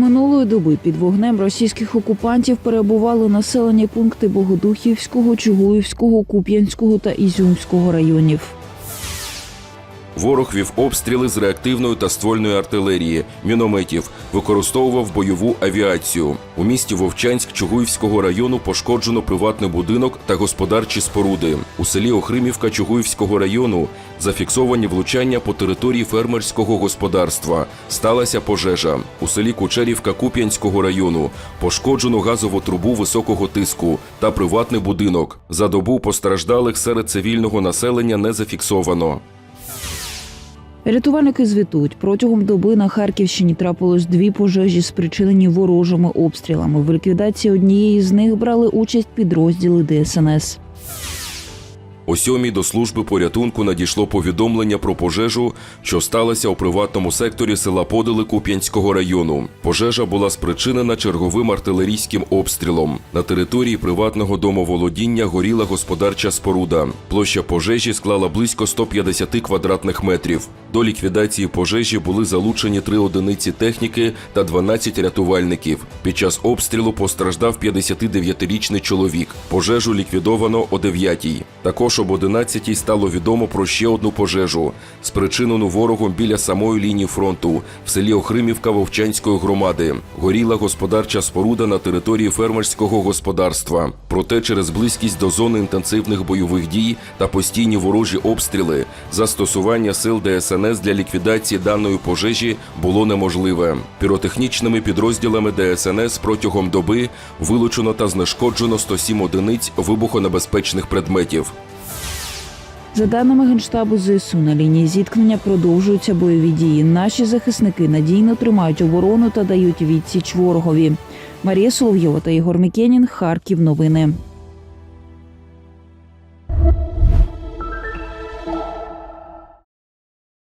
Минулої доби під вогнем російських окупантів перебували населені пункти Богодухівського, Чугуївського, Куп'янського та Ізюмського районів. Ворог вів обстріли з реактивної та ствольної артилерії, мінометів, використовував бойову авіацію. У місті Вовчанськ Чугуївського району пошкоджено приватний будинок та господарчі споруди. У селі Охримівка Чугуївського району зафіксовані влучання по території фермерського господарства. Сталася пожежа. У селі Кучерівка Куп'янського району пошкоджено газову трубу високого тиску та приватний будинок. За добу постраждалих серед цивільного населення не зафіксовано. Рятувальники звітують, протягом доби на Харківщині трапилось дві пожежі, спричинені ворожими обстрілами. В ліквідації однієї з них брали участь підрозділи ДСНС. О сьомій до служби порятунку надійшло повідомлення про пожежу, що сталося у приватному секторі села Подили Куп'янського району. Пожежа була спричинена черговим артилерійським обстрілом. На території приватного домоволодіння горіла господарча споруда. Площа пожежі склала близько 150 квадратних метрів. До ліквідації пожежі були залучені три одиниці техніки та 12 рятувальників. Під час обстрілу постраждав 59-річний чоловік. Пожежу ліквідовано о 9-й. Також об 11-й стало відомо про ще одну пожежу, спричинену ворогом біля самої лінії фронту в селі Охримівка Вовчанської громади. Горіла господарча споруда на території фермерського господарства. Проте через близькість до зони інтенсивних бойових дій та постійні ворожі обстріли застосування сил ДСНС для ліквідації даної пожежі було неможливе. Піротехнічними підрозділами ДСНС протягом доби вилучено та знешкоджено 107 одиниць вибухонебезпечних предметів. За даними генштабу ЗСУ, на лінії зіткнення продовжуються бойові дії. Наші захисники надійно тримають оборону та дають відсіч ворогові. Марія Соловйова та Ігор Мікенін. Харків. Новини.